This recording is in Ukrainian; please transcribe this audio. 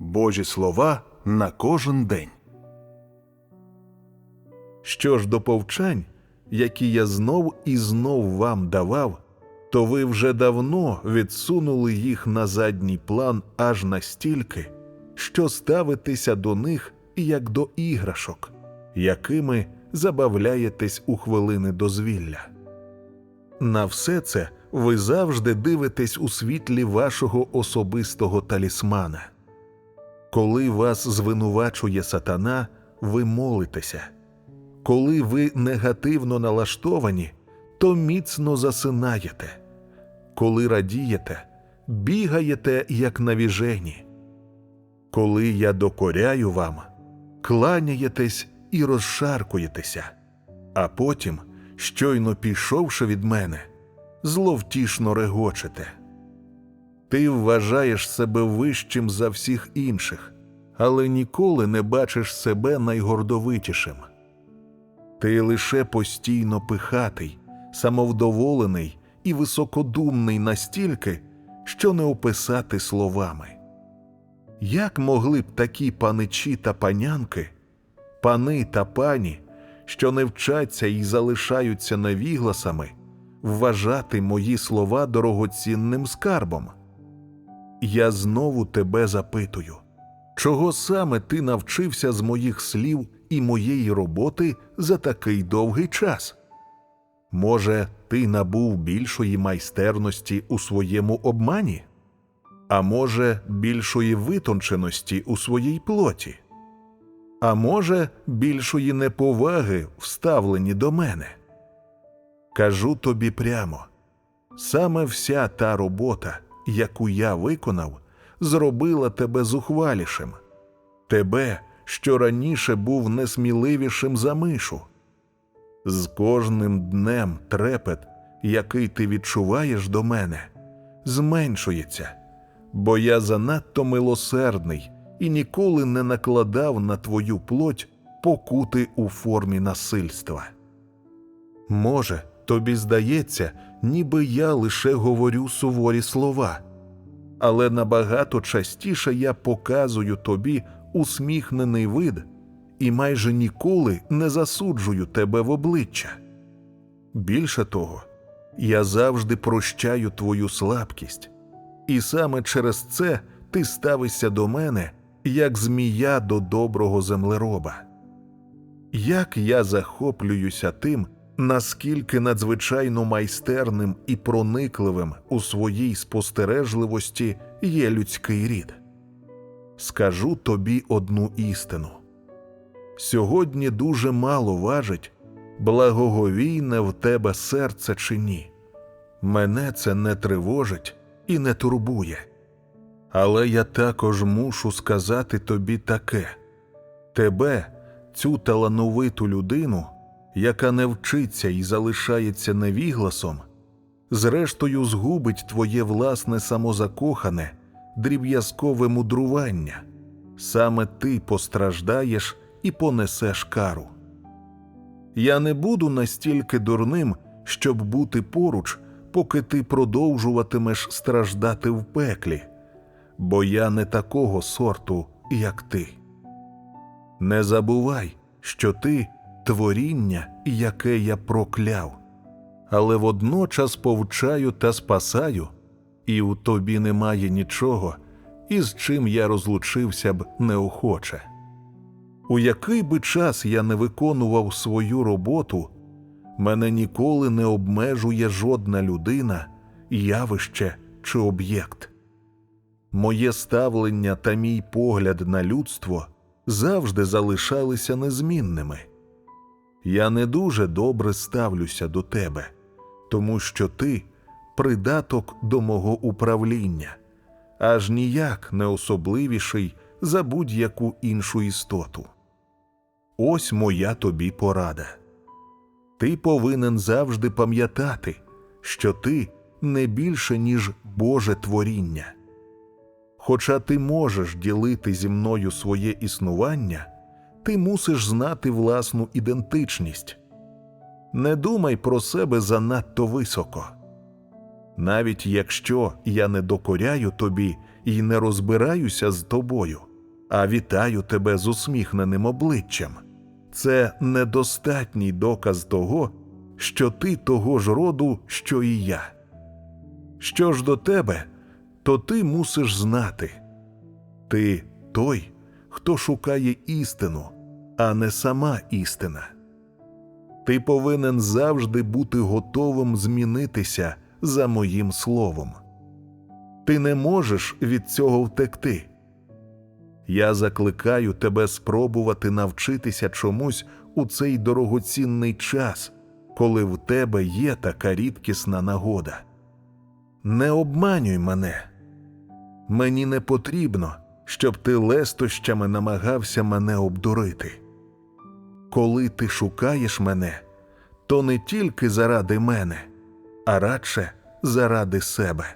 Божі слова на кожен день. Що ж до повчань, які я знов і знов вам давав, то ви вже давно відсунули їх на задній план аж настільки, що ставитеся до них як до іграшок, якими забавляєтесь у хвилини дозвілля. На все це ви завжди дивитесь у світлі вашого особистого талісмана. Коли вас звинувачує сатана, ви молитеся. Коли ви негативно налаштовані, то міцно засинаєте. Коли радієте, бігаєте, як навіжені. Коли я докоряю вам, кланяєтесь і розшаркуєтеся, а потім, щойно пішовши від мене, зловтішно регочете. Ти вважаєш себе вищим за всіх інших, але ніколи не бачиш себе найгордовитішим. Ти лише постійно пихатий, самовдоволений і високодумний настільки, що не описати словами. Як могли б такі паничі та панянки, пани та пані, що не вчаться і залишаються невігласами, вважати мої слова дорогоцінним скарбом? Я знову тебе запитую, чого саме ти навчився з моїх слів і моєї роботи за такий довгий час? Може, ти набув більшої майстерності у своєму обмані? А може, більшої витонченості у своїй плоті? А може, більшої неповаги вставлені до мене? Кажу тобі прямо саме вся та робота, яку я виконав, зробила тебе зухвалішим, тебе, що раніше був несміливішим за мишу. З кожним днем трепет, який ти відчуваєш до мене, зменшується, бо я занадто милосердний і ніколи не накладав на твою плоть покути у формі насильства. Може, тобі здається, ніби я лише говорю суворі слова, але набагато частіше я показую тобі усміхнений вид і майже ніколи не засуджую тебе в обличчя. Більше того, я завжди прощаю твою слабкість, і саме через це ти ставишся до мене, як змія до доброго землероба. Як я захоплююся тим, наскільки надзвичайно майстерним і проникливим у своїй спостережливості є людський рід. Скажу тобі одну істину сьогодні дуже мало важить, благоговійне в тебе серце чи ні. Мене це не тривожить і не турбує. Але я також мушу сказати тобі таке тебе, цю талановиту людину, яка не вчиться і залишається невігласом, зрештою згубить твоє власне самозакохане, дріб'язкове мудрування. Саме ти постраждаєш і понесеш кару. Я не буду настільки дурним, щоб бути поруч, поки ти продовжуватимеш страждати в пеклі, бо я не такого сорту, як ти. Не забувай, що ти творіння, яке я прокляв, але водночас повчаю та спасаю, і у тобі немає нічого, із чим я розлучився б неохоче. У який би час я не виконував свою роботу, мене ніколи не обмежує жодна людина, явище чи об'єкт. Моє ставлення та мій погляд на людство завжди залишалися незмінними. Я не дуже добре ставлюся до тебе, тому що ти придаток до мого управління, аж ніяк не особливіший за будь-яку іншу істоту. Ось моя тобі порада. Ти повинен завжди пам'ятати, що ти не більше, ніж Боже творіння. Хоча ти можеш ділити зі мною своє існування, ти мусиш знати власну ідентичність. Не думай про себе занадто високо. Навіть якщо я не докоряю тобі і не розбираюся з тобою, а вітаю тебе з усміхненим обличчям. Це недостатній доказ того, що ти того ж роду, що і я. Що ж до тебе, то ти мусиш знати ти той, хто шукає істину, а не сама істина. Ти повинен завжди бути готовим змінитися за моїм словом. Ти не можеш від цього втекти. Я закликаю тебе спробувати навчитися чомусь у цей дорогоцінний час, коли в тебе є така рідкісна нагода. Не обманюй мене. Мені не потрібно, щоб ти лестощами намагався мене обдурити. Коли ти шукаєш мене, то не тільки заради мене, а радше заради себе.